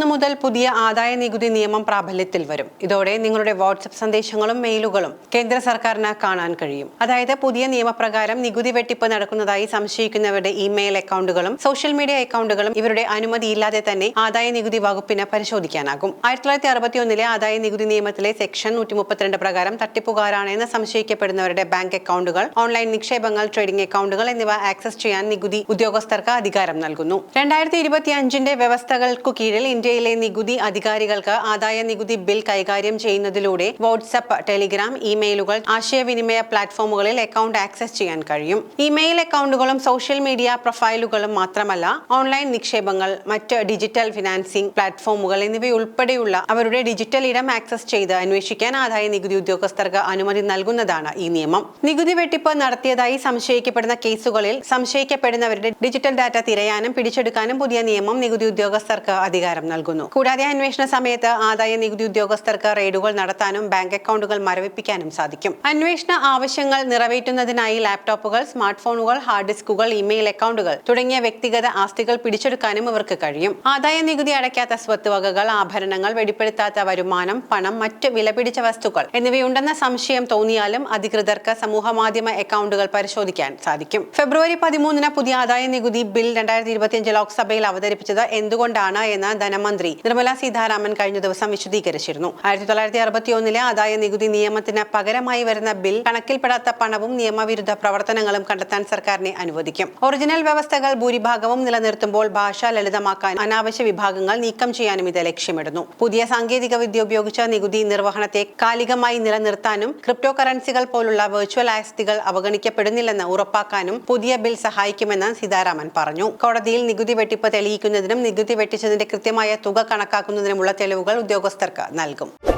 ഒന്ന് മുതൽ പുതിയ ആദായ നികുതി നിയമം പ്രാബല്യത്തിൽ വരും. ഇതോടെ നിങ്ങളുടെ വാട്സപ്പ് സന്ദേശങ്ങളും മെയിലുകളും കേന്ദ്ര സർക്കാരിന് കാണാൻ കഴിയും. അതായത് പുതിയ നിയമപ്രകാരം നികുതി വെട്ടിപ്പ് നടക്കുന്നതായി സംശയിക്കുന്നവരുടെ ഇമെയിൽ അക്കൗണ്ടുകളും സോഷ്യൽ മീഡിയ അക്കൗണ്ടുകളും ഇവരുടെ അനുമതിയില്ലാതെ തന്നെ ആദായ നികുതി വകുപ്പിന് പരിശോധിക്കാനാകും. ആയിരത്തി തൊള്ളായിരത്തി അറുപത്തി ഒന്നിലെ ആദായ നികുതി നിയമത്തിലെ സെക്ഷൻ നൂറ്റി മുപ്പത്തിരണ്ട് പ്രകാരം തട്ടിപ്പുകാരാണെന്ന് സംശയിക്കപ്പെടുന്നവരുടെ ബാങ്ക് അക്കൗണ്ടുകൾ ഓൺലൈൻ നിക്ഷേപങ്ങൾ ട്രേഡിംഗ് അക്കൗണ്ടുകൾ എന്നിവ ആക്സസ് ചെയ്യാൻ നികുതി ഉദ്യോഗസ്ഥർക്ക് അധികാരം നൽകുന്നു. രണ്ടായിരത്തി ഇരുപത്തി അഞ്ചിന്റെ വ്യവസ്ഥകൾക്കു കീഴിൽ ഇന്ത്യയിലെ നികുതി അധികാരികൾക്ക് ആദായ നികുതി ബിൽ കൈകാര്യം ചെയ്യുന്നതിലൂടെ വാട്സ്ആപ്പ് ടെലിഗ്രാം ഇമെയിലുകൾ ആശയവിനിമയ പ്ലാറ്റ്ഫോമുകളിൽ അക്കൗണ്ട് ആക്സസ് ചെയ്യാൻ കഴിയും. ഇമെയിൽ അക്കൗണ്ടുകളും സോഷ്യൽ മീഡിയ പ്രൊഫൈലുകളും മാത്രമല്ല ഓൺലൈൻ നിക്ഷേപങ്ങൾ മറ്റ് ഡിജിറ്റൽ ഫിനാൻസിംഗ് പ്ലാറ്റ്ഫോമുകൾ എന്നിവയുൾപ്പെടെയുള്ള അവരുടെ ഡിജിറ്റൽ ഇടം ആക്സസ് ചെയ്ത് അന്വേഷിക്കാൻ ആദായ നികുതി ഉദ്യോഗസ്ഥർക്ക് അനുമതി നൽകുന്നതാണ് ഈ നിയമം. നികുതി വെട്ടിപ്പ് നടത്തിയതായി സംശയിക്കപ്പെടുന്ന കേസുകളിൽ സംശയിക്കപ്പെടുന്നവരുടെ ഡിജിറ്റൽ ഡാറ്റ തിരയാനും പിടിച്ചെടുക്കാനും പുതിയ നിയമം നികുതി ഉദ്യോഗസ്ഥർക്ക് അധികാരം നൽകുന്നു. കൂടാതെ അന്വേഷണ സമയത്ത് ആദായ നികുതി ഉദ്യോഗസ്ഥർക്ക് റെയ്ഡുകൾ നടത്താനും ബാങ്ക് അക്കൗണ്ടുകൾ മരവിപ്പിക്കാനും സാധിക്കും. അന്വേഷണ ആവശ്യങ്ങൾ നിറവേറ്റുന്നതിനായി ലാപ്ടോപ്പുകൾ സ്മാർട്ട് ഫോണുകൾ ഹാർഡ് ഡിസ്കുകൾ ഇമെയിൽ അക്കൗണ്ടുകൾ തുടങ്ങിയ വ്യക്തിഗത ആസ്തികൾ പിടിച്ചെടുക്കാനും ഇവർക്ക് കഴിയും. ആദായ നികുതി അടയ്ക്കാത്ത സ്വത്തുവകകൾ ആഭരണങ്ങൾ വെളിപ്പെടുത്താത്ത വരുമാനം പണം മറ്റ് വിലപിടിച്ച വസ്തുക്കൾ എന്നിവയുണ്ടെന്ന സംശയം തോന്നിയാലും അധികൃതർക്ക് സമൂഹ മാധ്യമ അക്കൗണ്ടുകൾ പരിശോധിക്കാൻ സാധിക്കും. ഫെബ്രുവരി പതിമൂന്നിന് പുതിയ ആദായ നികുതി ബിൽ രണ്ടായിരത്തി ഇരുപത്തിയഞ്ച് ലോക്സഭയിൽ അവതരിപ്പിച്ചത് എന്തുകൊണ്ടാണ് എന്ന് ധനമന്ത്രി നിർമ്മല സീതാരാമൻ കഴിഞ്ഞ ദിവസം വിശദീകരിച്ചിരുന്നു. ആയിരത്തി തൊള്ളായിരത്തി അറുപത്തി ഒന്നിലെ ആദായ നികുതി നിയമത്തിന് പകരമായി വരുന്ന ബിൽ കണക്കിൽപ്പെടാത്ത പണവും നിയമവിരുദ്ധ പ്രവർത്തനങ്ങളും കണ്ടെത്താൻ സർക്കാരിനെ അനുവദിക്കും. ഒറിജിനൽ വ്യവസ്ഥകൾ ഭൂരിഭാഗവും നിലനിർത്തുമ്പോൾ ഭാഷ ലളിതമാക്കാൻ അനാവശ്യ വിഭാഗങ്ങൾ നീക്കം ചെയ്യാനും ഇത് ലക്ഷ്യമിടുന്നു. പുതിയ സാങ്കേതിക വിദ്യ ഉപയോഗിച്ച നികുതി നിർവഹണത്തെ കാലികമായി നിലനിർത്താനും ക്രിപ്റ്റോ കറൻസികൾ പോലുള്ള വെർച്വൽ ആസ്തികൾ അവഗണിക്കപ്പെടുന്നില്ലെന്ന് ഉറപ്പാക്കാനും പുതിയ ബിൽ സഹായിക്കുമെന്ന് സീതാരാമൻ പറഞ്ഞു. കോടതിയിൽ നികുതി വെട്ടിപ്പ് തെളിയിക്കുന്നതിനും നികുതി വെട്ടിച്ചതിന്റെ കൃത്യമായ തുക കണക്കാക്കുന്നതിനുമുള്ള തെളിവുകൾ ഉദ്യോഗസ്ഥർക്ക് നൽകും